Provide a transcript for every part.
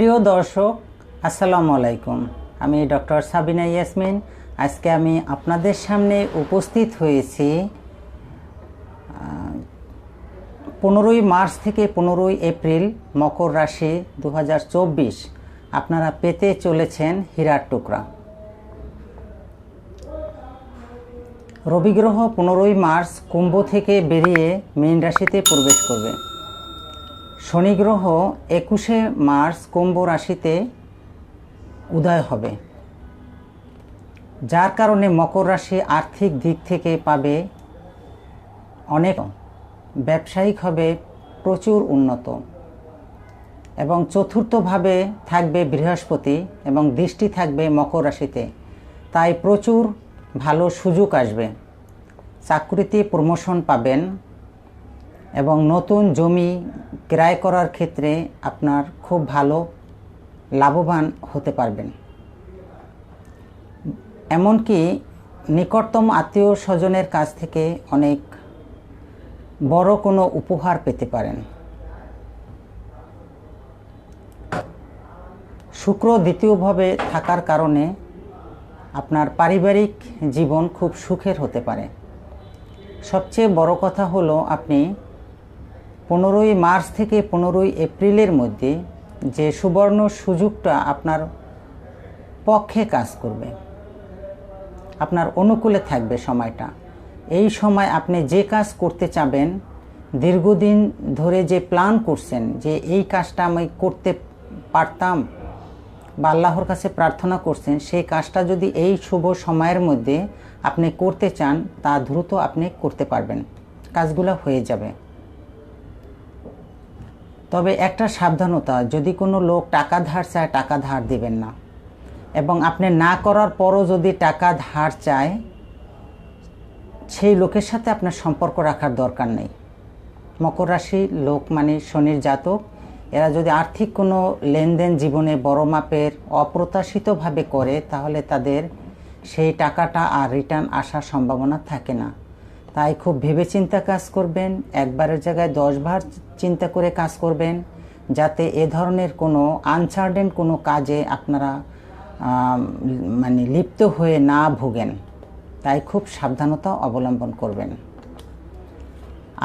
প্রিয় দর্শক, আসসালামু আলাইকুম। আমি ডক্টর সাবিনা ইয়াসমিন। আজকে আমি আপনাদের সামনে উপস্থিত হয়েছি পনেরোই মার্চ থেকে পনেরোই এপ্রিল মকর রাশি দু হাজার চব্বিশ। আপনারা পেতে চলেছেন হীরার টুকরা। রবি গ্রহ পনেরোই মার্চ কুম্ভ থেকে বেরিয়ে মীন রাশিতে প্রবেশ করবে। শনি গ্রহ একুশে মার্চ কুম্ভ রাশিতে উদয় হবে। যার কারণে মকর রাশি আর্থিক দিক থেকে পাবে অনেক, ব্যবসায়িক হবে প্রচুর উন্নত এবং চতুর্থভাবে থাকবে বৃহস্পতি এবং দৃষ্টি থাকবে মকর রাশিতে। তাই প্রচুর ভালো সুযোগ আসবে। চাকরিতে প্রমোশন পাবেন। এবং নতুন জমি ক্রয় করার ক্ষেত্রে আপনার খুব ভালো লাভবান হতে পারবেন। এমনকি নিকটতম আত্মীয় স্বজনের কাছ থেকে অনেক বড় কোনো উপহার পেতে পারেন। শুক্র দ্বিতীয়ভাবে থাকার কারণে আপনার পারিবারিক জীবন খুব সুখের হতে পারে। সবচেয়ে বড় কথা হলো আপনি পনেরোই মার্চ থেকে পনেরোই এপ্রিলের মধ্যে যে সুবর্ণ সুযোগটা আপনার পক্ষে কাজ করবে, আপনার অনুকূলে থাকবে সময়টা। এই সময় আপনি যে কাজ করতে চাবেন, দীর্ঘদিন ধরে যে প্ল্যান করছেন, যে এই কাজটা আমি করতে পারতাম বা আল্লাহর কাছে প্রার্থনা করছেন, সেই কাজটা যদি এই শুভ সময়ের মধ্যে আপনি করতে চান, তা দ্রুত আপনি করতে পারবেন। কাজগুলো হয়ে যাবে। তবে একটা সাবধানতা, যদি কোনো লোক টাকা ধার চায়, টাকা ধার দিবেন না। এবং আপনি না করার পরও যদি টাকা ধার চায়, সেই লোকের সাথে আপনার সম্পর্ক রাখার দরকার নেই। মকর রাশি লোক মানে শনির জাতক, এরা যদি আর্থিক কোনো লেনদেন জীবনে বড় মাপের অপ্রত্যাশিতভাবে করে, তাহলে তাদের সেই টাকাটা আর রিটার্ন আসার সম্ভাবনা থাকে না। তাই খুব ভেবেচিন্তা কাজ করবেন, একবারের জায়গায় দশবার চিন্তা করে কাজ করবেন, যাতে এ ধরনের কোনো আনসার্টেন কোনো কাজে আপনারা মানে লিপ্ত হয়ে না ভোগেন। তাই খুব সাবধানতা অবলম্বন করবেন।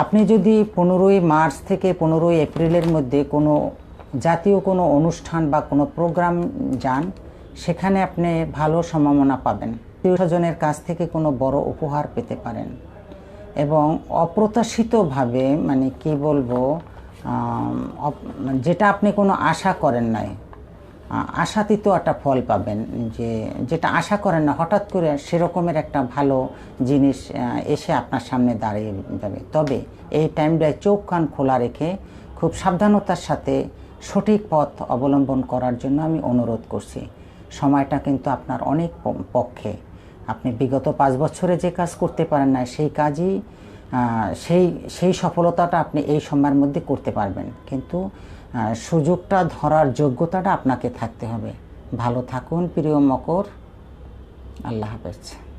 আপনি যদি পনেরোই মার্চ থেকে পনেরোই এপ্রিলের মধ্যে কোনো জাতীয় কোনো অনুষ্ঠান বা কোনো প্রোগ্রাম যান, সেখানে আপনি ভালো সম্ভাবনা পাবেন। প্রিয়স্বজনের কাছ থেকে কোনো বড় উপহার পেতে পারেন। এবং অপ্রত্যাশিতভাবে মানে কি বলব যেটা আপনি কোনো আশা করেন নাই আশাতীত একটা ফল পাবেন যে, যেটা আশা করেন না, হঠাৎ করে সেরকমের একটা ভালো জিনিস এসে আপনার সামনে দাঁড়িয়ে যাবে। তবে এই টাইমটায় চোখ কান খোলা রেখে খুব সাবধানতার সাথে সঠিক পথ অবলম্বন করার জন্য আমি অনুরোধ করছি। সময়টা কিন্তু আপনার অনেক পক্ষে আপনি বিগত পাঁচ বছরে যে কাজ করতে পারেন না সেই কাজই সেই সেই সফলতাটা আপনি এই সময়ের মধ্যে করতে পারবেন। কিন্তু সুযোগটা ধরার যোগ্যতাটা আপনাকে থাকতে হবে। ভালো থাকুন, প্রিয় মকর। আল্লাহ হাফেজ।